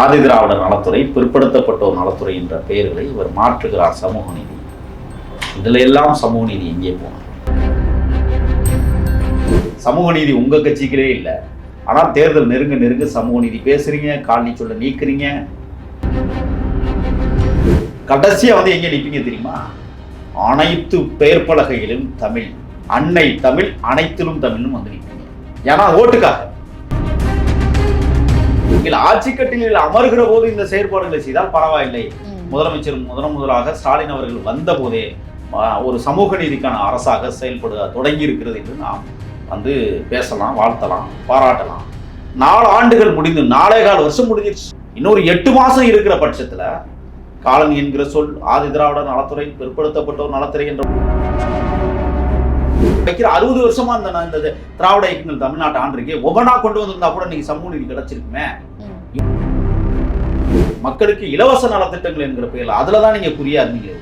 ஆதி திராவிடர் நலத்துறை பிற்படுத்தப்பட்டோர் நலத்துறை என்ற பெயர்களை இவர் மாற்றுகிறார் சமூக நீதி. இதுல எல்லாம் சமூக நீதி எங்கே போனார் சமூக நீதி உங்க கட்சிக்கிறே இல்லை. ஆனால் தேர்தல் நெருங்க நெருங்க சமூக நீதி பேசுறீங்க காலனி சொல்ல நீக்குறீங்க. கடைசியா வந்து எங்க நிற்பீங்க தெரியுமா? அனைத்து பெயர் பலகையிலும் தமிழ் அன்னை தமிழ் அனைத்திலும் தமிழ்னு வந்து நிற்பீங்க ஏன்னா ஓட்டுக்காக. நீங்கள் ஆட்சி கட்டிலில் அமர்கிற போது இந்த செயற்பாடுகளை செய்தால் பரவாயில்லை. முதலமைச்சர் முதன் முதலாக ஸ்டாலின் அவர்கள் வந்த போதே ஒரு சமூக நீதிக்கான அரசாக செயல்பட தொடங்கி இருக்கிறது என்று நாம் வந்து பேசலாம் வாழ்த்தலாம் பாராட்டலாம். நாலு ஆண்டுகள் முடிந்து நாலே கால் வருஷம் முடிஞ்சிருச்சு. இன்னொரு எட்டு மாசம் இருக்கிற பட்சத்துல காலனி என்கிற சொல் ஆதி திராவிட நலத்துறை பிற்படுத்தப்பட்டோர் நலத்துறை என்ற வைக்கிற அறுபது வருஷமா இந்த திராவிட இயக்கங்கள் தமிழ்நாட்டை ஆண்டிருக்கே ஒவ்வொன்றா கொண்டு வந்திருந்தா கூட நீங்க சமூக நீதி கிடைச்சிருக்குமே. மக்களுக்கு இலவச நலத்திட்டங்கள் என்கிற பெயர்ல அதுல தான் நீங்க குறியா இருந்தீங்க.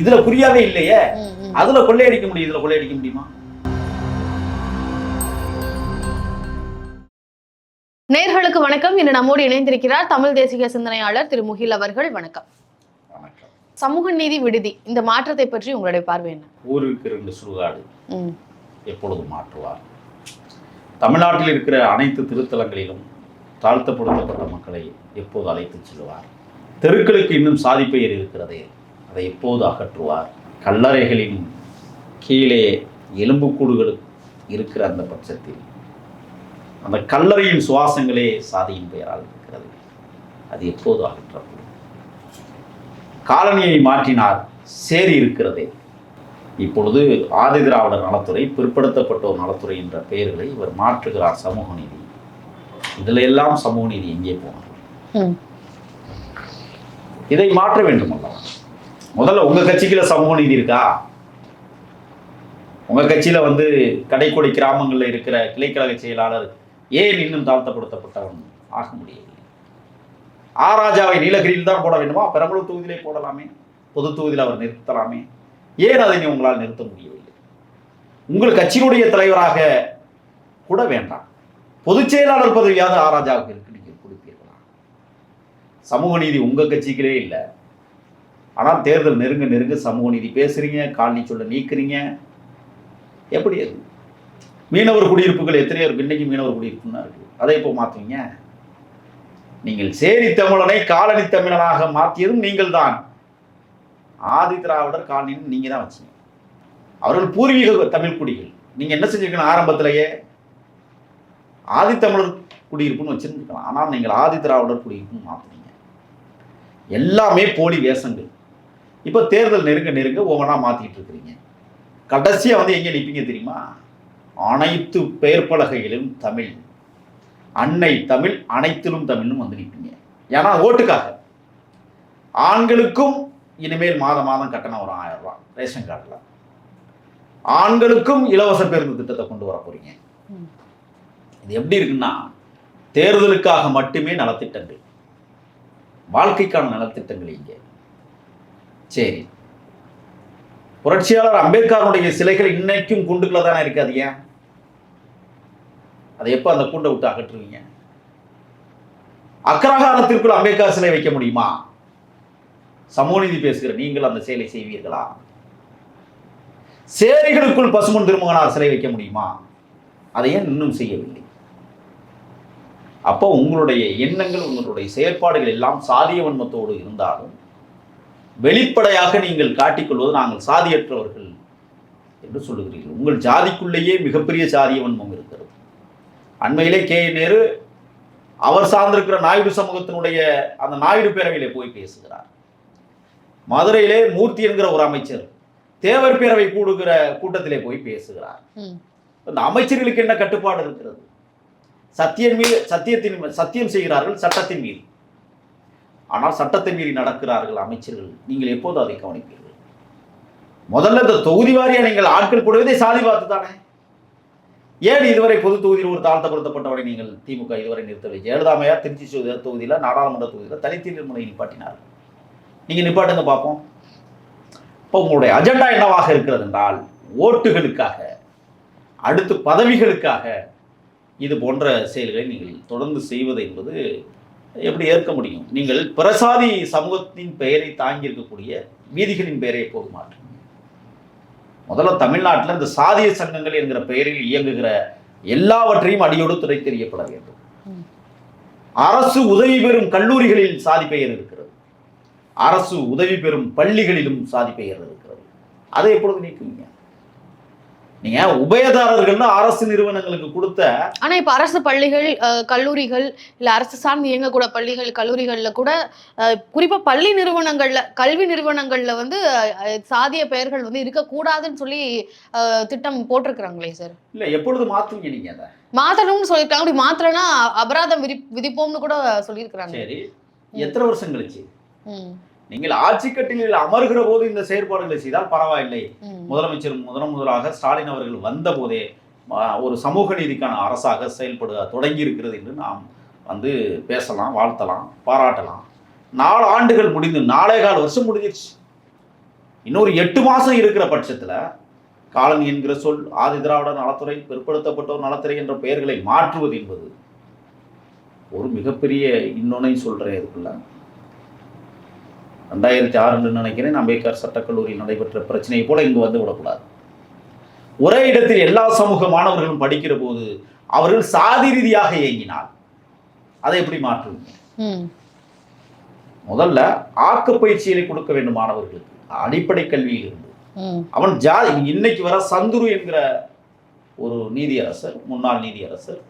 இதுல குறியாவே இல்லையே. அதுல கொள்ளையடிக்க முடியும்? இதுல கொள்ளையடிக்க முடியுமா? நேர்களுக்கு வணக்கம். இன்று நம்மோடு இணைந்திருக்கிறார் தமிழ் தேசிய சிந்தனையாளர் திரு முகில் அவர்கள். வணக்கம். சமூக நீதி விடுதி இந்த மாற்றத்தை பற்றி உங்களுடைய பார்வை என்ன? ஊருக்கு ரெண்டு சுடுகாடு. எப்பொழுது மாற்றுவார்? தமிழ்நாட்டில் இருக்கிற அனைத்து திருத்தலங்களிலும் தாழ்த்தப்படுத்தப்பட்ட மக்களை எப்போது அழைத்துச் செல்வார்? தெருக்களுக்கு இன்னும் சாதி பெயர் இருக்கிறதே அதை எப்போது அகற்றுவார்? கல்லறைகளின் கீழே எலும்புக்கூடுகள் இருக்கிற அந்த பட்சத்தில் அந்த கல்லறையின் சுவாசங்களே சாதியின் பெயரால் இருக்கிறது. அது எப்போது அகற்றப்படும்? காலனியை மாற்றினார் சேரி இருக்கிறதே. இப்பொழுது ஆதி திராவிடர் நலத்துறை பிற்படுத்தப்பட்டோர் நலத்துறை என்ற பெயர்களை இவர் மாற்றுகிறார் சமூக நீதி. இதில் எல்லாம் சமூக நீதி எங்கே போனார் இதை மாற்ற வேண்டும் அல்லவா? முதல்ல உங்க கட்சிக்குள்ள சமூக நீதி இருக்கா? உங்க கட்சியில வந்து கடைக்கோடி கிராமங்கள்ல இருக்கிற கிளைக்கழக செயலாளர் ஏன் இன்னும் தாழ்த்தப்படுத்தப்பட்டவன் ஆக முடியவில்லை? ஆராஜாவை நீலகிரியில் தான் போட வேண்டுமா? பெரம்பலூர் தொகுதியிலே போடலாமே. பொது தொகுதியில் அவர் நிறுத்தலாமே. ஏன் அதை உங்களால் நிறுத்த முடியவில்லை? உங்கள் கட்சியினுடைய தலைவராக கூட வேண்டாம். பொதுச் செயலாளர் பதவியாவது ஆராஜாவுக்கு இருக்கு சமூக நீதி உங்கள் கட்சிக்கிலே இல்லை. ஆனால் தேர்தல் நெருங்க நெருங்க சமூக நீதி பேசுகிறீங்க காலனி சொல்ல நீக்கிறீங்க. எப்படி அது? மீனவர் குடியிருப்புகள் எத்தனையோ இருக்கு. இன்னைக்கு மீனவர் குடியிருப்புன்னா இருக்குது அதை இப்போ மாற்றுவீங்க நீங்கள் சேரி தமிழனை காலனி தமிழனாக மாற்றியதும் நீங்கள் தான். ஆதி திராவிடர் காலனின்னு நீங்கள் தான் வச்சீங்க. அவர்கள் பூர்வீக தமிழ் குடிகள். நீங்கள் என்ன செஞ்சுருக்கணும் ஆரம்பத்திலேயே? ஆதித்தமிழர் குடியிருப்புன்னு வச்சுருந்துருக்கலாம். ஆனால் நீங்கள் ஆதி திராவிடர் குடியிருப்புன்னு மாற்றுறீங்க எல்லாமே போலி வேஷங்கள். இப்போ தேர்தல் நெருங்க நெருங்க ஒவ்வொன்றா மாற்றிக்கிட்டு இருக்கிறீங்க. கடைசியாக வந்து எங்கே நிற்பீங்க தெரியுமா? அனைத்து பெயர் பலகையிலும் தமிழ். அன்னை தமிழ் அனைத்திலும் தமிழ்னு வந்து நிற்பீங்க ஏன்னா ஓட்டுக்காக. ஆண்களுக்கும் இனிமேல் மாதம் மாதம் கட்டணம் ஒரு ஆயிரம் ரூபாய் ரேஷன் கார்டில். ஆண்களுக்கும் இலவச பேருந்து திட்டத்தை கொண்டு வர போறீங்க. இது எப்படி இருக்குன்னா தேர்தலுக்காக மட்டுமே நலத்திட்டங்கள். வாழ்க்கைக்கான நலத்திட்டங்கள் இங்கே. சரி. புரட்சியாளர் அம்பேத்கருடைய சிலைகள் இன்னைக்கும் கூண்டுக்குள்ள தானே இருக்கு அது ஏன்? அதை எப்போ அந்த கூண்டை விட்டு அகற்றுவீங்க? அக்ரஹாரத்திற்குள் அம்பேத்கர் சிலை வைக்க முடியுமா? சமூகநீதி பேசுகிற நீங்கள் அந்த செயலை செய்வீர்களா? சேரிகளுக்குள் பசுமன் திருமகனார் சிலை வைக்க முடியுமா? அதை ஏன் இன்னும் செய்யவில்லை? அப்போ உங்களுடைய எண்ணங்கள் உங்களுடைய செயற்பாடுகள் எல்லாம் சாதிய வன்மத்தோடு இருந்தாலும் வெளிப்படையாக நீங்கள் காட்டிக்கொள்வது நாங்கள் சாதியற்றவர்கள் என்று சொல்லுகிறீர்கள். உங்கள் ஜாதிக்குள்ளேயே மிகப்பெரிய சாதிய வன்மம் இருக்கிறது. அண்மையிலே கே. நேரு அவர் சார்ந்திருக்கிற நாயுடு சமூகத்தினுடைய அந்த நாயுடு பேரவையிலே போய் பேசுகிறார். மதுரையிலே மூர்த்தி என்கிற ஒரு அமைச்சர் தேவர் பேரவை கூடுகிற கூட்டத்திலே போய் பேசுகிறார். அந்த அமைச்சர்களுக்கு என்ன கட்டுப்பாடு இருக்கிறது? சத்தியம் மீது சத்தியத்தின் சத்தியம் செய்கிறார்கள் சட்டத்தின் மீது. ஆனால் சட்டத்தை மீறி நடக்கிறார்கள் அமைச்சர்கள். நீங்கள் எப்போது அதை கவனிப்பீர்கள்? முதல்ல இந்த தொகுதி வாரியாக நீங்கள் ஆட்கள் போடுவதே சாதி பார்த்து தானே? ஏன் இதுவரை பொது தொகுதியில் ஒரு தாழ்த்தப்படுத்தப்பட்டவரை நீங்கள் திமுக இதுவரை நிறுத்தவில்லை? ஜெயலலிதாமையார் திருச்சி தொகுதியில் நாடாளுமன்ற தொகுதியில் தனித்தீர் முறையில் நிப்பாட்டினார் நீங்கள் நிப்பாட்டுங்க பார்ப்போம் இப்போ உங்களுடைய அஜெண்டா என்னவாக இருக்கிறது என்றால் ஓட்டுகளுக்காக அடுத்து பதவிகளுக்காக இது போன்ற செயல்களை நீங்கள் தொடர்ந்து செய்வது என்பது எப்படி ஏற்க முடியும்? நீங்கள் பிரசாதி சமூகத்தின் பெயரை தாங்கி இருக்கக்கூடிய வீதிகளின் பெயரை போக முதல்ல தமிழ்நாட்டில் இந்த சாதிய சங்கங்கள் என்கிற பெயரில் இயங்குகிற எல்லாவற்றையும் அடியோடு துறை தெரியப்பட வேண்டும். அரசு உதவி பெறும் கல்லூரிகளில் சாதி பெயர் இருக்கிறது. அரசு உதவி பெறும் பள்ளிகளிலும் சாதி பெயர் இருக்கிறது. அதை எப்பொழுது நீக்குவீங்க? நீங்க உபயதாரர்கள்னு அரசு நிறுவனங்களுக்கு கொடுத்த ஆனா இப்ப அரசு பள்ளிகள் கல்லூரிகள் இல்ல அரசு சார்ந்து இயங்கக்கூட பள்ளிகள் கல்லூரிகள்ல கூட குறிப்பா பள்ளி நிறுவனங்கள்ல கல்வி நிறுவனங்கள்ல வந்து சாதிய பெயர்கள் வந்து இருக்கக்கூடாதுன்னு சொல்லி திட்டம் போட்டிருக்கிறாங்களே சார் இல்ல எப்பொழுது மாத்துவீங்க நீங்க அதை? மாத்தணும்னு சொல்லியிருக்காங்க. அப்படி மாத்தலன்னா அபராதம் விதி விதிப்போம்னு கூட சொல்லியிருக்கிறாங்க. சரி. எத்தனை வருஷம் கழிச்சு? நீங்கள் ஆட்சி கட்டிலில் அமர்கிற போது இந்த செயற்பாடுகளை செய்தால் பரவாயில்லை. முதலமைச்சர் முதன் முதலாக ஸ்டாலின் அவர்கள் வந்த போதே ஒரு சமூக நீதிக்கான அரசாக செயல்பட தொடங்கி இருக்கிறது என்று நாம் வந்து பேசலாம் வாழ்த்தலாம் பாராட்டலாம். நாலு ஆண்டுகள் முடிந்து நாலே கால் வருஷம் முடிஞ்சிருச்சு. இன்னொரு எட்டு மாசம் இருக்கிற பட்சத்துல காலனி என்கிற சொல் ஆதி திராவிட நலத்துறை பிற்படுத்தப்பட்டோர் நலத்துறை என்ற பெயர்களை மாற்றுவது என்பது ஒரு மிகப்பெரிய இன்னொன்னை சொல்றேன் இதுக்குள்ள. ரெண்டாயிரத்தி ஆறுன்னு நினைக்கிறேன். அம்பேத்கர் சட்டக்கல்லூரியில் நடைபெற்ற பிரச்சனையை போல இங்கு வந்து விடக்கூடாது. ஒரே இடத்தில் எல்லா சமூக மாணவர்களும் படிக்கிற போது அவர்கள் சாதி ரீதியாக இயங்கினால் அதை எப்படி மாற்றுவீங்க? முதல்ல ஆக்க பயிற்சிகளை கொடுக்க வேண்டும் மாணவர்களுக்கு. அடிப்படை கல்வியில் இருந்து. அவன் ஜாதி இன்னைக்கு வர சந்துரு என்கிற ஒரு நீதியரசர் முன்னாள் நீதியரசர்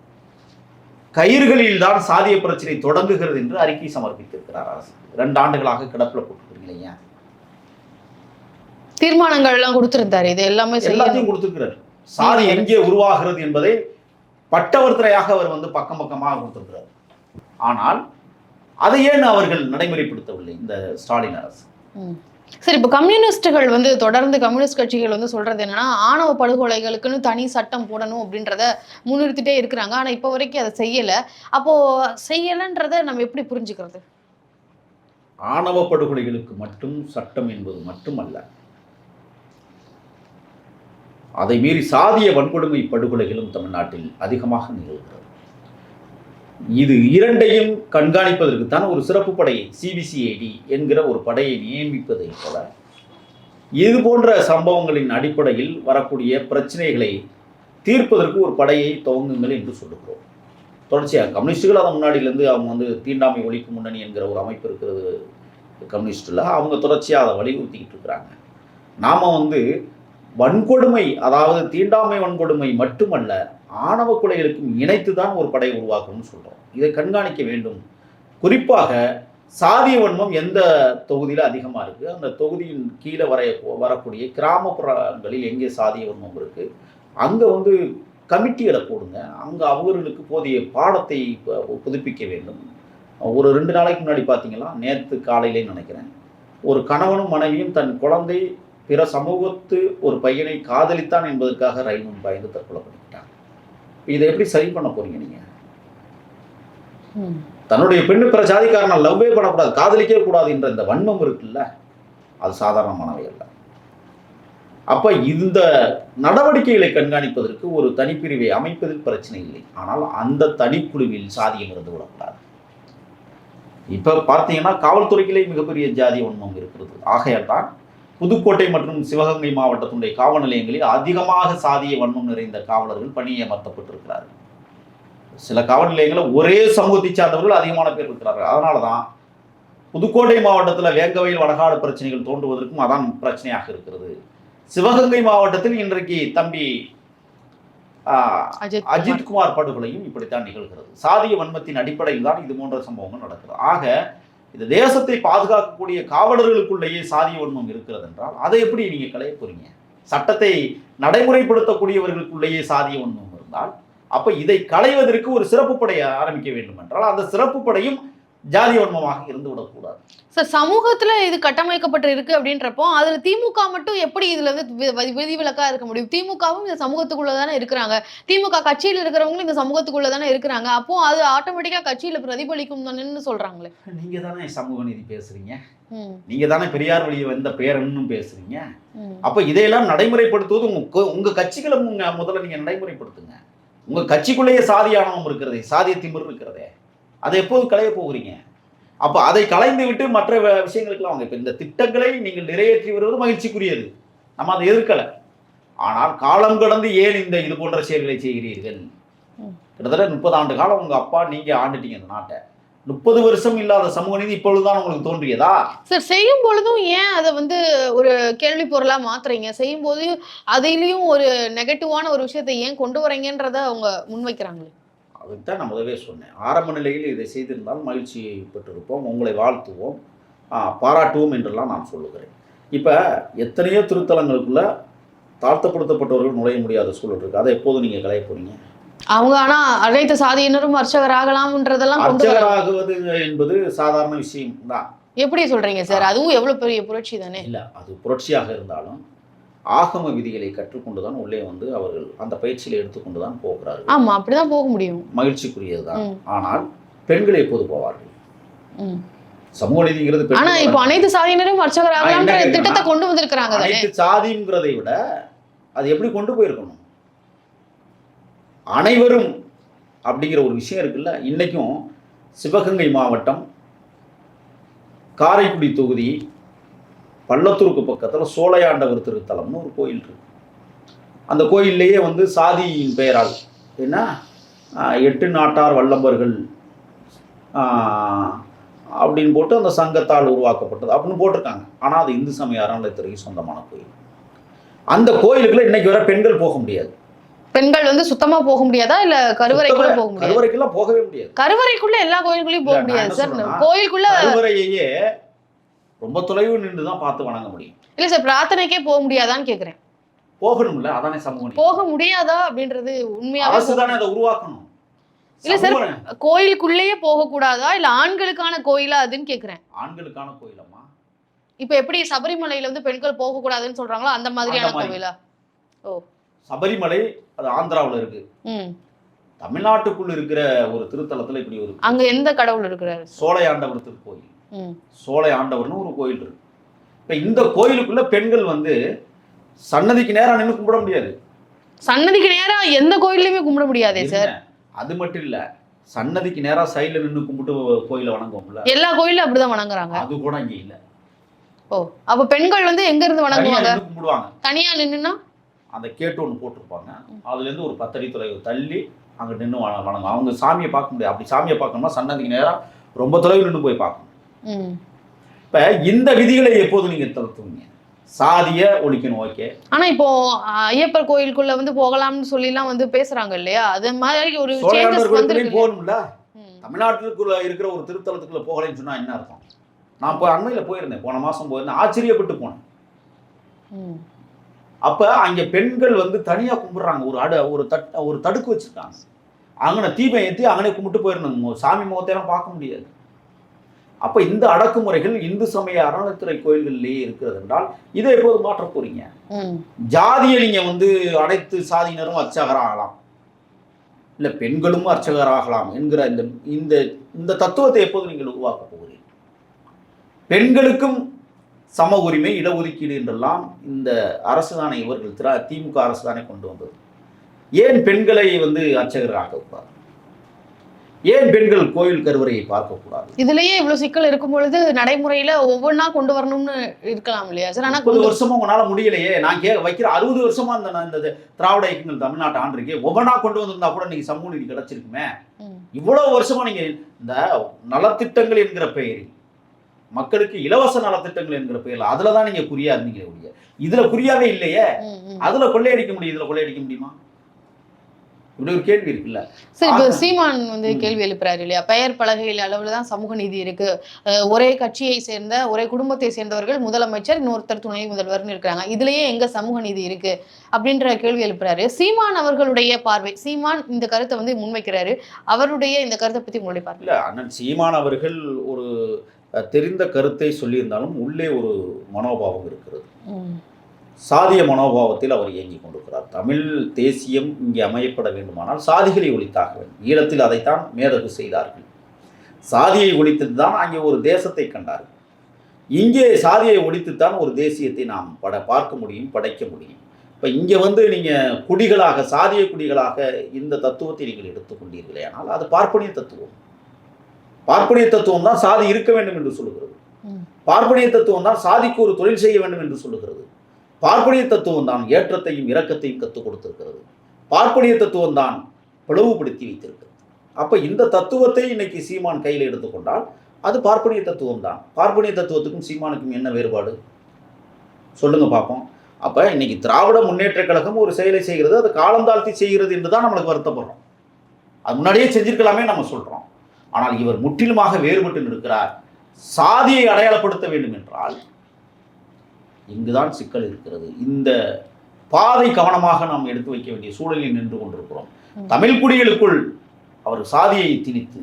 கயிறுகளில் தான் சாதிய பிரச்சனை தொடங்குகிறது என்று அறிக்கை சமர்ப்பித்திருக்கிறார் அரசு. ரெண்டு ஆண்டுகளாக கிடப்பில் போட்டுக்கிறீங்க ஏன்? தீர்மானங்கள் எல்லாம் கொடுத்திருந்தாரு. இது எல்லாமே எல்லாத்தையும் கொடுத்துருக்கிறார். சாதி எங்கே உருவாகிறது என்பதை பட்டவர்த்தரையாக அவர் வந்து பக்கம் பக்கமாக கொடுத்திருக்கிறார். ஆனால் அதை ஏன் அவர்கள் நடைமுறைப்படுத்தவில்லை இந்த ஸ்டாலின் அரசு. சரி இப்போ கம்யூனிஸ்டுகள் வந்து தொடர்ந்து கம்யூனிஸ்ட் கட்சிகள் வந்து சொல்றது என்னன்னா ஆணவ படுகொலைகளுக்குன்னு தனி சட்டம் போடணும் அப்படின்றத முன்னிறுத்திட்டே இருக்கிறாங்க. ஆனால் இப்போ வரைக்கும் அதை செய்யல. அப்போ செய்யலைன்றத நம்ம எப்படி புரிஞ்சுக்கிறது? ஆணவ படுகொலைகளுக்கு மட்டும் சட்டம் என்பது மட்டுமல்ல. அதை மீறி சாதிய வன்கொடுமை படுகொலைகளும் தமிழ்நாட்டில் அதிகமாக நிகழ்கிறது. இது இரண்டையும் கண்காணிப்பதற்கு தான் ஒரு சிறப்பு படையை சிபிசிஐடி என்கிற ஒரு படையை நியமிப்பதை போல. இது போன்ற சம்பவங்களின் அடிப்படையில் வரக்கூடிய பிரச்சனைகளை தீர்ப்பதற்கு ஒரு படையை துவங்குங்கள் என்று சொல்லுகிறோம். தொடர்ச்சியாக கம்யூனிஸ்டுகள் அதை முன்னாடியிலேருந்து அவங்க வந்து தீண்டாமை ஒழிப்பு முன்னணி என்கிற ஒரு அமைப்பு இருக்கிறது கம்யூனிஸ்டில் அவங்க தொடர்ச்சியாக அதை வலியுறுத்திக்கிட்டு இருக்கிறாங்க. நாம் வந்து வன்கொடுமை அதாவது தீண்டாமை வன்கொடுமை மட்டுமல்ல ஆணவ கொலைகளுக்கும் இணைத்து தான் ஒரு படை உருவாக்கணும்னு சொல்கிறோம் இதை கண்காணிக்க வேண்டும். குறிப்பாக சாதிய வன்மம் எந்த தொகுதியில் அதிகமாக இருக்குது அந்த தொகுதியின் கீழே வரைய வரக்கூடிய கிராமப்புறங்களில் எங்கே சாதிய வன்மம் இருக்குது அங்கே வந்து கமிட்டிகளை போடுங்க. அங்கே அவர்களுக்கு போதிய பாடத்தை புதுப்பிக்க வேண்டும். ஒரு ரெண்டு நாளைக்கு முன்னாடி பார்த்தீங்களா நேற்று காலையிலே நினைக்கிறேன். ஒரு கணவனும் மனைவியும் தன் குழந்தை பிற சமூகத்து ஒரு பையனை காதலித்தான் என்பதற்காக ரயில் முன் பயந்து தற்கொலை பண்ணிக்கிட்டாங்க. இதை எப்படி சரி பண்ண போறீங்க நீங்க. தன்னுடைய பெண்ணு பிற ஜாதிக்காரனை லவ்வே பண்ணக்கூடாது காதலிக்கவே கூடாது என்ற இந்த வன்மம் இருக்குல்ல அது சாதாரணமானவை அல்ல. அப்ப இந்த நடவடிக்கைகளை கண்காணிப்பதற்கு ஒரு தனிப்பிரிவை அமைப்பதில் பிரச்சனை இல்லை. ஆனால் அந்த தனிக்குழுவில் சாதியம் இருந்து விடக்கூடாது. இப்ப பார்த்தீங்கன்னா காவல்துறையிலே மிகப்பெரிய ஜாதி வன்மம் இருக்கிறது. ஆகையால் தான் புதுக்கோட்டை மற்றும் சிவகங்கை மாவட்டத்தினுடைய காவல் நிலையங்களில் அதிகமாக சாதிய வன்மம் நிறைந்த காவலர்கள் பணியமர்த்தப்பட்டிருக்கிறார்கள் சில காவல் நிலையங்களில் ஒரே சமூகத்தை சார்ந்தவர்கள் அதிகமான பேர் இருக்கிறார்கள். அதனால தான் புதுக்கோட்டை மாவட்டத்தில் வேங்கவையில் வடகாடு பிரச்சனைகள் தோன்றுவதற்கும் அதான் பிரச்சனையாக இருக்கிறது. சிவகங்கை மாவட்டத்தில் இன்றைக்கு தம்பி ஆஹ், அஜித் அஜித் குமார் படுகொலையும் இப்படித்தான் நிகழ்கிறது. சாதிய வன்மத்தின் அடிப்படையில் தான் இது போன்ற சம்பவங்கள் நடக்கிறது. ஆக இந்த தேசத்தை பாதுகாக்கக்கூடிய காவலர்களுக்குள்ளேயே சாதிய வன்மம் இருக்கிறது என்றால் அதை எப்படி நீங்க களைய போறீங்க? சட்டத்தை நடைமுறைப்படுத்தக்கூடியவர்களுக்குள்ளேயே சாதிய வன்மம் இருந்தால் அப்ப இதை களைவதற்கு ஒரு சிறப்பு படையை ஆரம்பிக்க வேண்டும் என்றால் அந்த சிறப்பு படையும் ஜாதி வன்மமாக இருந்து விடக்கூடாது. சார் சமூகத்துல இது கட்டமைக்கப்பட்டு இருக்கு அப்படின்றப்போ அதுல திமுக மட்டும் எப்படி இதுல இருந்து விதிவிலக்கா இருக்க முடியும்? திமுகவும் இந்த சமூகத்துக்குள்ள தானே இருக்கிறாங்க. திமுக கட்சியில இருக்கிறவங்களும் இந்த சமூகத்துக்குள்ள தானே இருக்கிறாங்க. அப்போ அது ஆட்டோமேட்டிக்கா கட்சியில பிரதிபலிக்கும் தானேன்னு சொல்றாங்களே. நீங்க தானே சமூக நீதி பேசுறீங்க. நீங்க தானே பெரியார் வழியை வந்த பேரன்னு பேசுறீங்க. அப்ப இதையெல்லாம் நடைமுறைப்படுத்துவது உங்க உங்க கட்சிகளை முதல்ல நீங்க நடைமுறைப்படுத்துங்க. உங்க கட்சிக்குள்ளேயே சாதியானவம் இருக்கிறதே சாதிய திமிர் இருக்கிறதே. அதை எப்போது களைய போகிறீங்க? அப்போ அதை கலைந்து விட்டு மற்ற விஷயங்களுக்கெல்லாம் வாங்க. இப்போ இந்த திட்டங்களை நீங்கள் நிறைவேற்றி வருவது மகிழ்ச்சிக்குரியது. நம்ம அதை எதிர்க்கலை. ஆனால் காலம் கடந்து ஏன் இந்த இது போன்ற செயல்களை செய்கிறீர்கள். கிட்டத்தட்ட முப்பது ஆண்டு காலம் உங்க அப்பா நீங்க ஆண்டுட்டீங்க இந்த நாட்டை. முப்பது வருஷம் இல்லாத சமூக நீதி இப்பொழுதுதான் உங்களுக்கு தோன்றியதா? சார் செய்யும் பொழுதும் ஏன் அதை வந்து ஒரு கேள்வி பொருளா மாத்துறீங்க? செய்யும் போது அதிலையும் ஒரு நெகட்டிவான ஒரு விஷயத்தை ஏன் கொண்டு வரீங்கன்றத அவங்க முன்வைக்கிறாங்களே. அதுக்கு தான் நான் முதவே சொன்னேன். ஆரம்ப நிலையில் இதை செய்திருந்தால் மகிழ்ச்சியை பெற்றிருப்போம் உங்களை வாழ்த்துவோம் பாராட்டுவோம் என்றெல்லாம் நான் சொல்லுகிறேன். இப்போ எத்தனையோ திருத்தலங்களுக்குள்ள தாழ்த்தப்படுத்தப்பட்டவர்கள் நுழைய முடியாத சூழல் இருக்கு. அதை எப்போது நீங்க கலைய போறீங்க? அவங்க ஆனா அனைத்து சாதியினரும் அர்ச்சகர் ஆகலாம்ன்றதெல்லாம் கொண்டு வர அர்ச்சகராகுவது என்பது சாதாரண விஷயம் தான் எப்படி சொல்றீங்க சார்? அதுவும் எவ்வளவு பெரிய புரட்சி தானே? இல்ல அது புரட்சியாக இருந்தாலும் ஆகம விதிகளை கற்றுக்கொண்டுதான் உள்ளே வந்து அவர்கள் அந்த பயிற்சியில எடுத்துக்கொண்டு தான் போகிறார்கள். ஆமா அப்படிதான் போக முடியும். மகிழ்ச்சிக்குரியதுதான். ம். ஆனால் பெண்கள் எப்போது போவார்கள். சமூக நீதிங்கிறது ஆனா இப்போ அனைத்து சாதியினரும் அர்ச்சகர் ஆகலாம்ன்ற திட்டத்தை கொண்டு வந்திருக்கிறாங்க தானே அனைத்து சாதிங்கிறதை விட அது எப்படி கொண்டு போயிருக்கணும்? அனைவரும் அப்படிங்கிற ஒரு விஷயம் இருக்குல்ல? இன்னைக்கும் சிவகங்கை மாவட்டம் காரைக்குடி தொகுதி பள்ளத்தூருக்கு பக்கத்தில் சோலையாண்டவர் திருத்தலம்னு ஒரு கோயில் இருக்கு. அந்த கோயில்லையே வந்து சாதியின் பெயரால் என்ன? எட்டு நாட்டார் வல்லம்பர்கள் ஆஹ், அப்படின்னு போட்டு அந்த சங்கத்தால் உருவாக்கப்பட்டது அப்படின்னு போட்டிருக்காங்க. ஆனால் அது இந்து சமய அறநிலையத்துறைக்கு சொந்தமான கோயில். அந்த கோயிலுக்குள்ள இன்னைக்கு வர பெண்கள் போக முடியாது. பெண்கள் வந்து சுத்தமா போக முடியாதா? இல்ல கருவறைக்குள்ள போக முடியாது? கருவறைக்கெல்லாம் போகவே முடியாது. கருவறைக்குள்ள எல்லா கோயிலுக்குள்ளயும் போக முடியாது சார். கோயிலுக்குள்ள கருவறையையே ரொம்ப தொலைவு நின்று தான் பார்த்து வணங்க முடியும். இல்ல சார் பிரார்த்தனைக்கே போக முடியாதான்னு கேக்குறேன். போகணும்ல அதானே சமூக நீதி. போக முடியாதா அப்படின்றது உண்மையாவே அரசு தானே அதை உருவாக்கணும். இல்ல சார். கோயிலுக்குள்ளேயே போக கூடாதா இல்ல ஆண்களுக்கான கோயிலா அதுன்னு கேக்குறேன். ஆண்களுக்கான கோயிலம்மா. இப்ப எப்படி சபரிமலையில வந்து பெண்கள் போக கூடாதுன்னு சொல்றாங்களோ அந்த மாதிரியான மாதிரி. கோவிலா சபரிமலை அது ஆந்திராவுல இருக்கு. தமிழ்நாட்டுக்குள்ள இருக்கிற ஒரு திருத்தலத்துல இப்படி ஒரு அங்க எந்த கடவுள் இருக்கிறாரு? சோலை ஆண்டவர் திருக்கோயில் சோலை ஆண்டவர்னு ஒரு கோயில் இருக்கு. இப்ப இந்த கோயிலுக்குள்ள பெண்கள் வந்து சன்னதிக்கு நேரா நின்று கும்பிட முடியாது. சன்னதிக்கு நேரா எந்த கோயில்லையுமே கும்பிட முடியாதே சார். அது மட்டும் இல்ல. சன்னதிக்கு நேரா சைடுல நின்று கும்பிட்டு கோயிலை வணங்குவோம்ல. எல்லா கோயிலும் அப்படிதான் வணங்குறாங்க. அது கூட இங்க இல்ல. ஓ அப்ப பெண்கள் வந்து எங்க இருந்து வணங்குவாங்க? கும்பிடுவாங்க. தனியா நின்னுன்னா? அந்த கேட்டு ஒன்று போட்டிருப்பாங்க. அதுல இருந்து ஒரு பத்தடி தொலைவு தள்ளி அங்க நின்று வணங்க அவங்க சாமியை பார்க்க முடியாது. அப்படி சாமியை பார்க்கணும்னா சன்னதிக்கு நேரா ரொம்ப தொலைவு நின்று போய் பார்க்கணும். இப்ப இந்த விதிகளை எப்போது நீங்க தளர்த்துவீங்க? சாதிய ஒழிக்கணும் ஓகே. ஆனா இப்போ ஐயப்பர் கோயிலுக்குள்ள வந்து போகலாம்னு சொல்லி எல்லாம் வந்து பேசுறாங்க இல்லையா? அது மாதிரி ஒரு போகணும்ல. தமிழ்நாட்டுக்குள்ள இருக்கிற ஒரு திருத்தலத்துக்குள்ள போகலைன்னு சொன்னா என்ன அர்த்தம்? நான் போய் அண்மையில போயிருந்தேன். போன மாசம் போயிருந்தேன் ஆச்சரியப்பட்டு போனேன். அப்ப அங்க பெண்கள் வந்து தனியா கும்பிடுறாங்க. ஒரு அடு ஒரு தட் ஒரு தடுக்கு வச்சிருக்காங்க. அங்கன தீபம் ஏற்றி அங்கனே கும்பிட்டு போயிருந்தாங்க சாமி முகத்தையெல்லாம் பார்க்க முடியாது. அப்ப இந்த அடக்குமுறைகள் இந்து சமய அறநிலைத்துறை கோயில்களிலேயே இருக்கிறது என்றால் இதை எப்போது மாற்றப் போறீங்க. ஜாதியை நீங்க வந்து அனைத்து சாதியினரும் அர்ச்சகராகலாம். இல்ல பெண்களும் அர்ச்சகராகலாம் என்கிற இந்த இந்த இந்த தத்துவத்தை எப்போது நீங்கள் உருவாக்க போகிறீர்கள்? பெண்களுக்கும் சம உரிமை இடஒதுக்கீடு என்றெல்லாம் இந்த அரசு தானே இவர்கள் திரா திமுக அரசு தானே கொண்டு வந்தது. ஏன் பெண்களை வந்து அர்ச்சகராக ஏன் பெண்கள் கோயில் கருவறையை பார்க்கக்கூடாது இதுலயே இவ்வளவு சிக்கல் இருக்கும் பொழுது நடைமுறையில ஒவ்வொன்றா கொண்டு வரணும்னு இருக்கலாம் இல்லையா? சார் ஆனா முப்பது வருஷமா உங்களால முடியலையே. நான் கே வைக்கிற அறுபது வருஷமா இந்த இந்த திராவிட இயக்கங்கள் தமிழ்நாட்டு ஆண்டிருக்கே ஒவ்வொன்றா கொண்டு வந்திருந்தா கூட நீங்க சமூக நீதி கிடைச்சிருக்குமே. இவ்வளவு வருஷமா நீங்க இந்த நலத்திட்டங்கள் என்கிற பெயரில் மக்களுக்கு இலவச நலத்திட்டங்கள் என்கிற பெயரில் அதுல தான் நீங்க குறியா இருந்தீங்க ஒழிய இதுல குறியாவே இல்லையே. அதுல கொள்ளையடிக்க முடியும் இதுல கொள்ளையடிக்க முடியுமா? இப்படி ஒரு கேள்வி இருக்குல்ல? சரி இப்போ சீமான் வந்து. கேள்வி எழுப்புறாரு இல்லையா? பெயர் பலகையில் அளவுல தான் சமூக நீதி இருக்கு. ஒரே கட்சியை சேர்ந்த ஒரே குடும்பத்தை சேர்ந்தவர்கள் முதலமைச்சர் இன்னொருத்தர் துணை முதல்வர்னு இருக்காங்க இதுலயே எங்க சமூக நீதி இருக்கு? அப்படின்ற கேள்வி எழுப்புறாரு. சீமான் அவர்களுடைய பார்வை சீமான் இந்த கருத்தை வந்து முன்வைக்கிறாரு. அவருடைய இந்த கருத்தை பத்தி உங்களுடைய பார்வை. இல்ல அண்ணன் சீமான் அவர்கள் ஒரு தெரிந்த கருத்தை சொல்லியிருந்தாலும் உள்ளே ஒரு மனோபாவம் இருக்கிறது. சாதிய மனோபாவத்தில் அவர் இயங்கிக் கொண்டிருக்கிறார். தமிழ் தேசியம் இங்கே அமையப்பட வேண்டுமானால் சாதிகளை ஒழித்தாக வேண்டும். ஈழத்தில் அதைத்தான் மேதகு செய்தார்கள். சாதியை ஒழித்துட்டு தான் அங்கே ஒரு தேசத்தை கண்டார்கள். இங்கே சாதியை ஒழித்துத்தான் ஒரு தேசியத்தை நாம் பட பார்க்க முடியும் படைக்க முடியும். இப்போ இங்கே வந்து நீங்கள் குடிகளாக சாதிய குடிகளாக இந்த தத்துவத்தை நீங்கள் எடுத்துக்கொண்டீர்களே ஆனால் அது பார்ப்பனிய தத்துவம். பார்ப்பனிய தத்துவம் தான் சாதி இருக்க வேண்டும் என்று சொல்லுகிறது. பார்ப்பனிய தத்துவம் தான் சாதிக்கு ஒரு தொழில் செய்ய வேண்டும் என்று சொல்லுகிறது. பார்ப்பனிய தத்துவம் தான் ஏற்றத்தையும் இரக்கத்தையும் கற்றுக் கொடுத்திருக்கிறது. பார்ப்பனிய தத்துவம் தான் பிளவுபடுத்தி வைத்திருக்கிறது. அப்போ இந்த தத்துவத்தை இன்னைக்கு சீமான் கையில் எடுத்துக்கொண்டால் அது பார்ப்பனிய தத்துவம் தான். பார்ப்பனிய தத்துவத்துக்கும் சீமானுக்கும் என்ன வேறுபாடு? சொல்லுங்க பார்ப்போம் அப்போ இன்னைக்கு திராவிட முன்னேற்ற கழகம் ஒரு செயலை செய்கிறது அது காலந்தாழ்த்தி செய்கிறது என்று தான் நம்மளுக்கு வருத்தப்படுறோம். அது முன்னாடியே செஞ்சிருக்கலாமே நம்ம சொல்கிறோம் ஆனால் இவர் முற்றிலுமாக வேறுபட்டு நிற்கிறார். சாதியை அடையாளப்படுத்த வேண்டும் என்றால் இங்குதான் சிக்கல் இருக்கிறது இந்த பாதை கவனமாக நாம் எடுத்து வைக்க வேண்டிய சூழலில் நின்று கொண்டிருக்கிறோம். தமிழ் குடிகளுக்குள் அவர் சாதியை திணித்து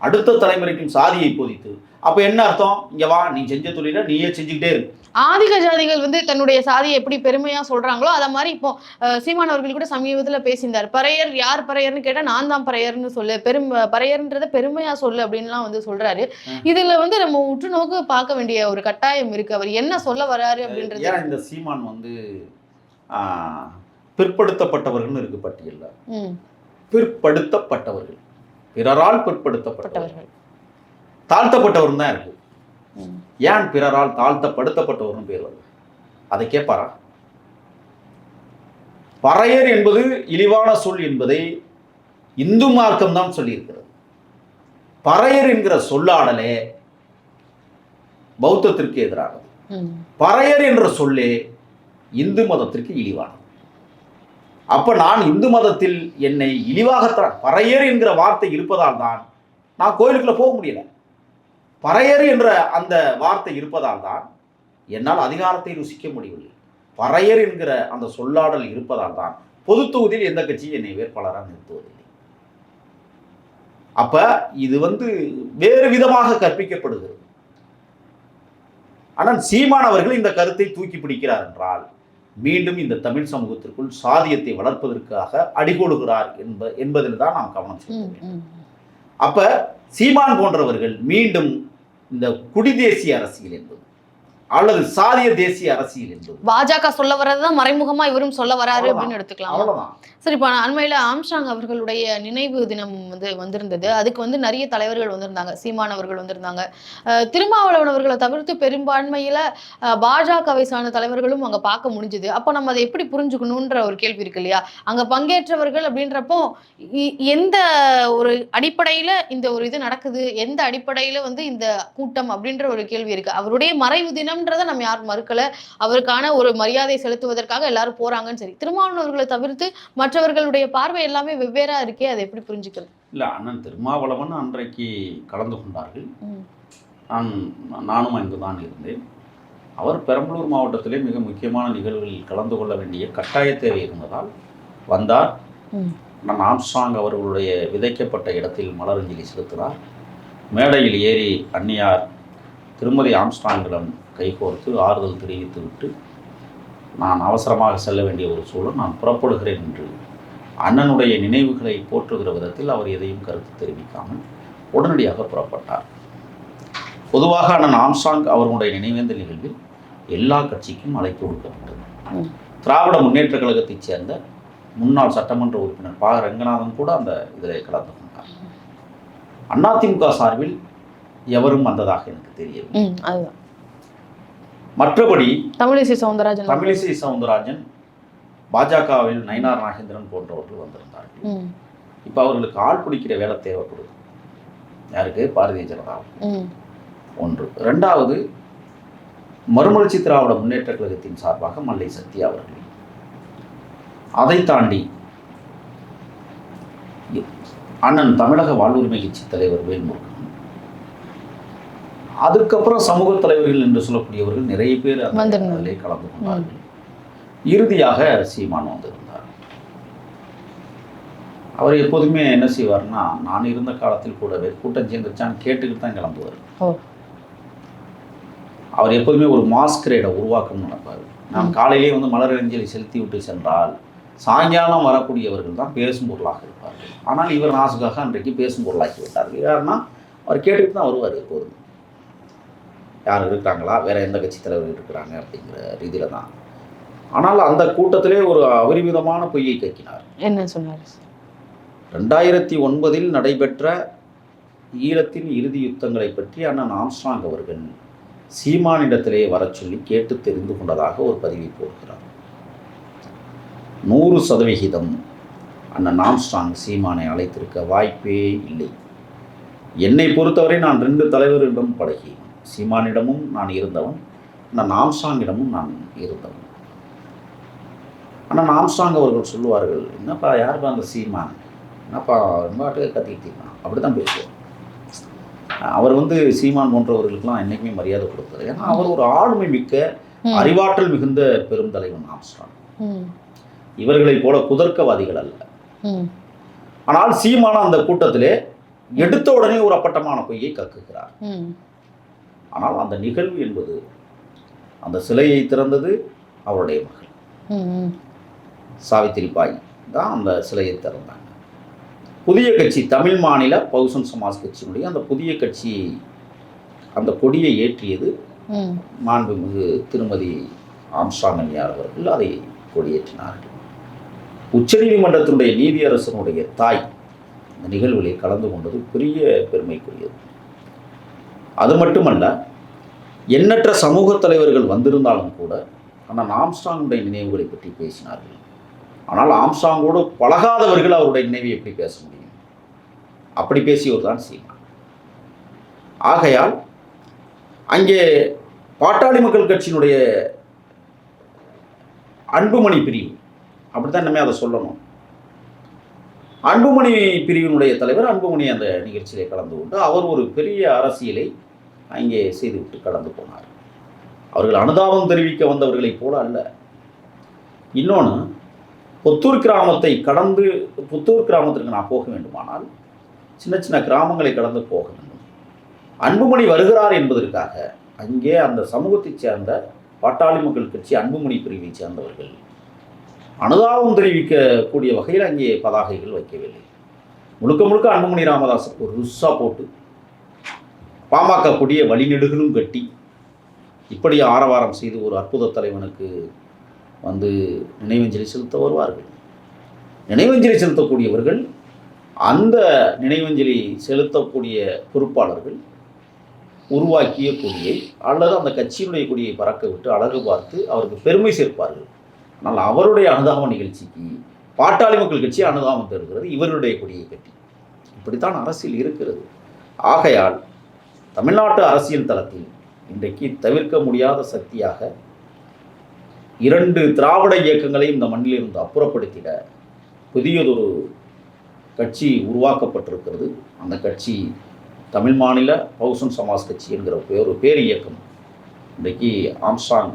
அடுத்த தலைமுறைக்கும் சாதியை போதித்து அப்ப என்ன அர்த்தம்? இங்க வா நீ செஞ்ச தொழிலை நீயே செஞ்சுக்கிட்டே இரு. ஆதிக ஜாதிகள் வந்து தன்னுடைய சாதியை எப்படி பெருமையா சொல்றாங்களோ அத மாதிரி இப்போ சீமான் அவர்கள் கூட சமீபத்துல பேசியிருந்தார். பறையர் யார் பறையர்னு கேட்டா நான் தான் பறையர்னு சொல்லு பெரும் பறையர்ன்றத பெருமையா சொல்லு அப்படின்லாம் வந்து சொல்றாரு. இதுல வந்து நம்ம உற்று நோக்கு பார்க்க வேண்டிய ஒரு கட்டாயம் இருக்கு. அவர் என்ன சொல்ல வராரு அப்படின்றது. ஏன் இந்த சீமான் வந்து ஆஹ், பிற்படுத்தப்பட்டவர்கள்னு இருக்கு பட்டியல்ல. பிற்படுத்தப்பட்டவர்கள். பிறரால் பிற்படுத்தப்பட்டவர்கள் பட்டவர்கள். தாழ்த்தப்பட்டவர் தான் இருக்கு. ஏன் பிறரால் தாழ்த்தப்படுத்தப்பட்டவர்னு பேர் வருது? அதை கேட்பாரா? பறையர் என்பது இழிவான சொல் என்பதை இந்து மார்க்கம் தான் சொல்லியிருக்கிறது. பறையர் என்கிற சொல்லாடலே பௌத்தத்திற்கு எதிரானது. பறையர் என்ற சொல்லே இந்து மதத்திற்கு இழிவானது. அப்போ நான் இந்து மதத்தில் என்னை இழிவாகத்தான் பறையர் என்கிற வார்த்தை இருப்பதால் தான் நான் கோயிலுக்குள்ளே போக முடியல. பறையர் என்ற அந்த வார்த்தை இருப்பதால் தான் என்னால் அதிகாரத்தை ருசிக்க முடியவில்லை. பறையர் என்கிற அந்த சொல்லாடல் இருப்பதால் தான் பொது தொகுதியில் எந்த கட்சியும் என்னை வேட்பாளராக நிறுத்துவதில்லை. அப்ப இது வந்து வேறு விதமாக கற்பிக்கப்படுகிறது. ஆனால் சீமான் அவர்கள் இந்த கருத்தை தூக்கி பிடிக்கிறார் என்றால் மீண்டும் இந்த தமிழ் சமூகத்திற்குள் சாதியத்தை வளர்ப்பதற்காக அடிகோடுகிறார் என்ப என்பதில் தான் நாம் கவனம் செலுத்த. அப்ப சீமான் போன்றவர்கள் மீண்டும் இந்த குடி தேசிய அரசியல் என்பது அல்லது சாதிய தேசிய அரசியல் என்பது பாஜக சொல்ல வர்றதுதான் மறைமுகமா இவரும் சொல்ல வராரு. அப்படின்னு எடுத்துக்கலாம். அவ்வளவுதான். சரி இப்போ அண்மையில ஆம்ஸ்ட்ராங் அவர்களுடைய நினைவு தினம் வந்து வந்திருந்தது. அதுக்கு வந்து நிறைய தலைவர்கள் வந்திருந்தாங்க. சீமான் அவர்கள் வந்திருந்தாங்க. திருமாவளவன் அவர்களை தவிர்த்து பெரும்பான்மையில பாஜகவை சார்ந்த தலைவர்களும் அங்க பார்க்க முடிஞ்சுது. அப்போ நம்ம அதை எப்படி புரிஞ்சுக்கணுன்ற ஒரு கேள்வி இருக்கு இல்லையா? அங்க பங்கேற்றவர்கள் அப்படின்றப்போ எந்த ஒரு அடிப்படையில இந்த ஒரு இது நடக்குது? எந்த அடிப்படையில வந்து இந்த கூட்டம் அப்படின்ற ஒரு கேள்வி இருக்கு. அவருடைய மறைவு தினம்ன்றதை நம்ம யாரும் மறுக்கல. அவருக்கான ஒரு மரியாதை செலுத்துவதற்காக எல்லாரும் போறாங்கன்னு சரி. திருமாவளவன் அவர்களை தவிர்த்து மற்றவர்களுடைய பார்வை எல்லாமே வெவ்வேறா இருக்கே அதை எப்படி புரிஞ்சுக்கிறது? இல்ல அண்ணன் திருமாவளவன் அன்றைக்கு கலந்து கொண்டார்கள். நான் நானும் அங்கு தான் இருந்தேன். அவர் பெரம்பலூர் மாவட்டத்திலே மிக முக்கியமான நிகழ்வுகளில் கலந்து கொள்ள வேண்டிய கட்டாய தேவை இருந்ததால் வந்தார். நான் ஆம்ஸ்ட்ராங் அவர்களுடைய விதைக்கப்பட்ட இடத்தில் மலரஞ்சலி செலுத்தினார். மேடையில் ஏறி அந்நியார் திருமதி ஆம்ஸ்ட்ராங்கிடம் கைகோர்த்து ஆறுதல் தெரிவித்து விட்டு நான் அவசரமாக செல்ல வேண்டிய ஒரு சூழல் நான் புறப்படுகிறேன் என்று அண்ணனுடைய நினைவுகளை போற்றுகிற விதத்தில் அவர் எதையும் கருத்து தெரிவிக்காமல் உடனடியாக புறப்பட்டார். பொதுவாக அண்ணன் ஆம்ஸ்ட்ராங் அவர்களுடைய நினைவேந்தல் நிகழ்வில் எல்லா கட்சிக்கும் அழைப்பு விடுக்கப்பட்டது. திராவிட முன்னேற்ற கழகத்தைச் சேர்ந்த முன்னாள் சட்டமன்ற உறுப்பினர் பா. ரங்கநாதன் கூட அந்த இதில் கலந்து கொண்டார். அதிமுக சார்பில் எவரும் வந்ததாக எனக்கு தெரியவில்லை. மற்றபடி தமிழிசை சவுந்தரராஜன். தமிழிசை சவுந்தரராஜன் பாஜகவில் நயினார் நாகேந்திரன் போன்றவர்கள் வந்திருந்தார்கள். இப்போ அவர்களுக்கு ஆள் பிடிக்கிற வேலை தேவைப்படுது. யாருக்கு? பாரதிய ஜனதா. ஒன்று. ரெண்டாவது மறுமலர்ச்சி திராவிட முன்னேற்ற கழகத்தின் சார்பாக மல்லை சத்யா அவர்கள். அதை தாண்டி அண்ணன் தமிழக வாழ்வுரிமை கட்சி தலைவர் வேல்முருகன். அதுக்கப்புறம் சமூக தலைவர்கள் என்று சொல்லக்கூடியவர்கள் நிறைய பேர். அதிலே கலந்து கொண்டார்கள். இறுதியாக சீமான் வந்திருந்தார். அவர் எப்போதுமே என்ன செய்வார்னா நான் இருந்த காலத்தில் கூடவே கூட்டம் சேர்ந்துச்சான்னு கேட்டுக்கிட்டு தான் கிளம்புவார். அவர் எப்போதுமே ஒரு மாஸ்கரேடை உருவாக்கணும்னு நினைப்பார். நாம் காலையிலே வந்து மலரஞ்சலி செலுத்தி விட்டு சென்றால் சாயங்காலம் வரக்கூடியவர்கள் தான் பேசும் பொருளாக இருப்பார்கள். ஆனால் இவர் நாசுக்காக அன்றைக்கு பேசும் பொருளாக்கி விட்டார்கள். யாருன்னா அவர் கேட்டுக்கிட்டு தான் வருவார் எப்போதும். யார் இருக்காங்களா? வேற எந்த கட்சி தலைவர் இருக்கிறாங்க அப்படிங்கிற ரீதியில தான் ஆனால் அந்த கூட்டத்திலே ஒரு அபரிமிதமான பொய்யை கக்கினார் என்ன சொன்னாரு? ரெண்டாயிரத்தி ஒன்பதில் நடைபெற்ற ஈழத்தின் இறுதி யுத்தங்களை பற்றி அண்ணன் ஆம்ஸ்ட்ராங் அவர்கள் சீமானிடத்திலே வரச் சொல்லி கேட்டு தெரிந்து கொண்டதாக ஒரு பதிவை போடுகிறார். நூறு சதவிகிதம் அண்ணன் ஆம்ஸ்ட்ராங் சீமானை அழைத்திருக்க வாய்ப்பே இல்லை. என்னை பொறுத்தவரை நான் ரெண்டு தலைவரிடம் பழகி சீமானிடமும் நான் இருந்தவன். அண்ணன் ஆம்ஸ்ட்ராங்கிடமும் நான் இருந்தவன். ஆனால் ஆம்ஸ்ட்ராங் அவர்கள் சொல்லுவார்கள் என்னப்பா யாருப்பா அந்த சீமான்? என்னப்பா ரொம்பாட்டு கத்திக்கிட்டு இருக்கான் அப்படி தான் பேசுவார். அவர் வந்து சீமான் போன்றவர்களுக்கெல்லாம் என்றைக்குமே மரியாதை கொடுத்தார். ஏன்னா அவர் ஒரு ஆளுமை மிக்க. அறிவாற்றல் மிகுந்த பெருந்தலைவன் ஆம்ஸ்ட்ராங் ம். இவர்களைப் போல குதர்க்கவாதிகள் அல்ல. ஆனால் சீமான அந்த கூட்டத்திலே எடுத்த உடனே ஒரு அப்பட்டமான பொய்யை கக்குகிறார். ஆனால் அந்த நிகழ்வு என்பது அந்த சிலையை திறந்தது அவருடைய மகள். சாவித்திரி பாய் தான் அந்த சிலையை திறந்தாங்க புதிய கட்சி தமிழ் மாநில பகுசன் சமாஜ் கட்சியினுடைய அந்த புதிய கட்சி அந்த கொடியை ஏற்றியது. மாண்புமிகு திருமதி அண்ணியார் அவர்கள் அதை கொடியேற்றினார்கள் உச்சநீதிமன்றத்தினுடைய நீதியரசனுடைய தாய் இந்த நிகழ்விலே கலந்து கொண்டது பெரிய பெருமைக்குரியது அது மட்டுமல்ல எண்ணற்ற சமூக தலைவர்கள் வந்திருந்தாலும் கூட ஆனால் ஆம்ஸ்டாங்குடைய நினைவுகளை பற்றி பேசினார்கள். ஆனால் ஆம்ஸ்டாங்கோடு பழகாதவர்கள் அவருடைய நினைவை எப்படி பேச முடியும்? அப்படி பேசியவர் தான் சீமான். ஆகையால் அங்கே பாட்டாளி மக்கள் கட்சியினுடைய அன்புமணி பிரிவு அப்படித்தான் இனிமே அதை சொல்லணும். அன்புமணி பிரிவினுடைய தலைவர் அன்புமணி அந்த நிகழ்ச்சியிலே கலந்து கொண்டு அவர் ஒரு பெரிய அரசியலை அங்கே செய்துவிட்டு கடந்து போனார். அவர்கள் அனுதாபம் தெரிவிக்க வந்தவர்களைப் போல அல்ல. இன்னொன்று புத்தூர் கிராமத்தை கடந்து புத்தூர் கிராமத்திற்கு நான் போக வேண்டுமானால் சின்ன சின்ன கிராமங்களை கடந்து போக வேண்டும். அன்புமணி வருகிறார் என்பதற்காக அங்கே அந்த சமூகத்தைச் சேர்ந்த பாட்டாளி மக்கள் கட்சி அன்புமணி பிரிவைச் சேர்ந்தவர்கள் அனுதாபம் தெரிவிக்கக்கூடிய வகையில் அங்கே பதாகைகள் வைக்கவில்லை. முழுக்க முழுக்க அன்புமணி ராமதாஸ் ஒரு ருஸ்ஸா போட்டு பாமக கொடிய வழிநெடுகளும் கட்டி இப்படி ஆரவாரம் செய்து ஒரு அற்புத தலைவனுக்கு வந்து நினைவஞ்சலி செலுத்த வருவார்கள். நினைவஞ்சலி செலுத்தக்கூடியவர்கள் அந்த நினைவஞ்சலி செலுத்தக்கூடிய பொறுப்பாளர்கள் உருவாக்கிய கொடியை அல்லது அந்த கட்சியினுடைய கொடியை பறக்க விட்டு அழகு பார்த்து அவருக்கு பெருமை சேர்ப்பார்கள். ஆனால் அவருடைய அனுதாப நிகழ்ச்சிக்கு பாட்டாளி மக்கள் கட்சி அனுதாபம் தருகிறது இவருடைய கொடியை கட்டி. இப்படித்தான் அரசியல் இருக்கிறது. ஆகையால் தமிழ்நாட்டு அரசியல் தளத்தில் இன்றைக்கு தவிர்க்க முடியாத சக்தியாக இரண்டு திராவிட இயக்கங்களை இந்த மண்ணிலிருந்து அப்புறப்படுத்திட புதியதொரு கட்சி உருவாக்கப்பட்டிருக்கிறது. அந்த கட்சி தமிழ் மாநில பகுசன் சமாஜ் கட்சி என்கிற ஒரு பேர் இயக்கம் இன்றைக்கு ஆம்சாங்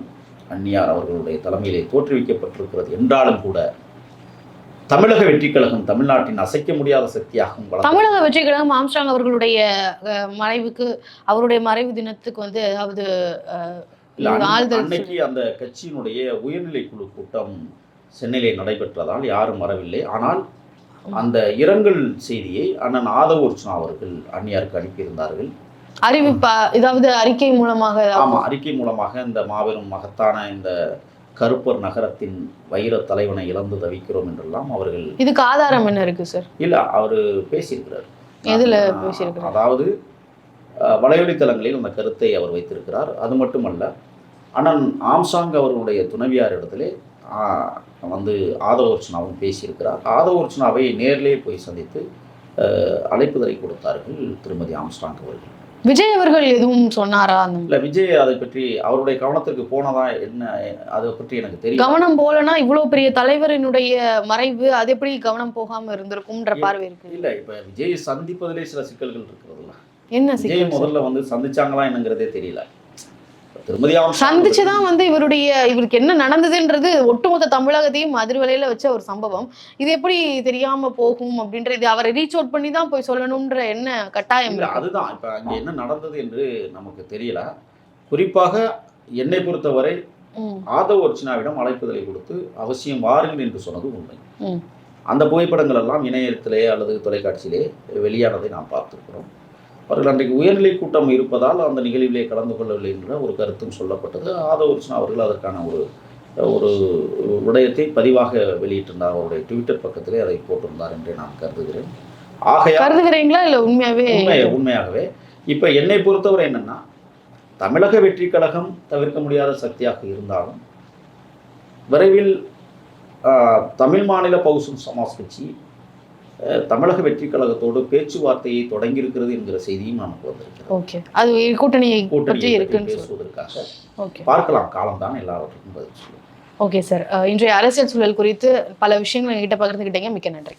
அந்நியார் அவர்களுடைய தலைமையிலே தோற்றுவிக்கப்பட்டிருக்கிறது. என்றாலும் கூட தமிழக வெற்றிக் கழகம் தமிழ்நாட்டின் அசைக்க முடியாத சக்தியாகவும் தமிழக வெற்றி கழகம் ஆம்ஸ்ட்ராங் அவர்களுடைய மறைவுக்கு அவருடைய மறைவு தினத்துக்கு வந்து அதாவது அன்னைக்கு அந்த கட்சியினுடைய உயர்நிலை குழு கூட்டம் சென்னையிலே நடைபெற்றதால் யாரும் வரவில்லை. ஆனால் அந்த இரங்கல் செய்தியை அண்ணன் ஆதவர்ச்சனா அவர்கள் அந்நியாருக்கு அனுப்பியிருந்தார்கள். அறிவிப்பா இதாவது அறிக்கை மூலமாக ஆமா அறிக்கை மூலமாக இந்த மாபெரும் மகத்தான இந்த கருப்பர் நகரத்தின் வைர தலைவனை இழந்து தவிக்கிறோம் என்றெல்லாம் அவர்கள் இதுக்கு ஆதாரம் என்ன இருக்கு சார் இல்ல அவர் பேசியிருக்கிறார். எதுல பேசியிருக்கிறார்? அதாவது அஹ், வலைவழித்தளங்களில் அந்த கருத்தை அவர் வைத்திருக்கிறார். அது மட்டுமல்ல அண்ணன் ஆம்சாங் அவர்களுடைய துணைவியார் இடத்திலே வந்து ஆதவர்ச்சனாவும் பேசியிருக்கிறார். ஆதவர்ச்சனாவை நேரிலே போய் சந்தித்து அழைப்புதலை கொடுத்தார்கள் திருமதி ஆம்ஸ்டாங் அவர்கள். விஜய் அவர்கள் எதுவும் சொன்னாரா? இல்லை விஜய் அதை பற்றி அவருடைய கவனத்திற்கு போனதா என்ன அதை பற்றி எனக்கு தெரியும் கவனம் போலனா இவ்வளவு பெரிய தலைவரினுடைய மறைவு அது எப்படி கவனம் போகாம இருந்திருக்கும்ன்ற பார்வை இருக்கு. இல்லை இப்போ விஜய் சந்திப்பதிலே சில சிக்கல்கள் இருக்கிறதுல. என்ன விஜய்? முதல்ல வந்து சந்திச்சாங்களா என்னங்கிறதே தெரியல. சந்திச்சுதான் வந்து இவருடைய இவருக்கு என்ன நடந்ததுன்றது ஒட்டுமொத்த தமிழகத்தையும் அதிர்வலையில வச்ச ஒரு சம்பவம். இது எப்படி தெரியாம போகும் அப்படின்றது அவரை ரீச் அவுட் பண்ணி தான் போய் சொல்லணும்ன்ற என்ன கட்டாயம். அதுதான். இப்ப அங்க என்ன நடந்தது என்று நமக்கு தெரியல. குறிப்பாக என்னை பொறுத்தவரை ஆதவ் அர்ச்சனாவிடம் அழைப்புதலை கொடுத்து அவசியம் வாருங்கள் என்று சொன்னது உண்மை. அந்த புகைப்படங்கள் எல்லாம் இணையத்திலே அல்லது தொலைக்காட்சியிலே வெளியானதை நாம் பார்த்திருக்கிறோம். அவர்கள் அன்றைக்கு உயர்நிலை கூட்டம் இருப்பதால் அந்த நிகழ்விலே கலந்து கொள்ளவில்லை என்ற ஒரு கருத்தும் சொல்லப்பட்டது. ஆதவ் அர்ச்சனா அவர்கள் அதற்கான ஒரு ஒரு விடயத்தை பதிவாக வெளியிட்டிருந்தார். அவருடைய ட்விட்டர் பக்கத்திலே அதை போட்டிருந்தார் என்றே நான் கருதுகிறேன். ஆகையால் கருதுகிறீங்களா இல்ல உண்மையாவே? உண்மை உண்மையாகவே. இப்போ என்னை பொறுத்தவரை என்னன்னா தமிழக வெற்றி கழகம் தவிர்க்க முடியாத சக்தியாக இருந்தாலும் விரைவில் தமிழ் மாநில பகுசன் சமாஜ் கட்சி தமிழக வெற்றி கழகத்தோடு பேச்சுவார்த்தையை தொடங்கியிருக்கிறது என்கிற செய்தியும் நமக்கு வந்திருக்கிறது. ஓகே. அது கூட்டணி பற்றி கூட்டணி பேசுவதற்காக ஓகே. பார்க்கலாம். காலம்தான் எல்லாவற்றுக்கும் பதில் சொல்லும். Okay sir. இன்றைய அரசியல் சூழல் குறித்து பல விஷயங்கள் என்கிட்ட பகிர்ந்துக்கிட்டீங்க மிக்க நன்றி.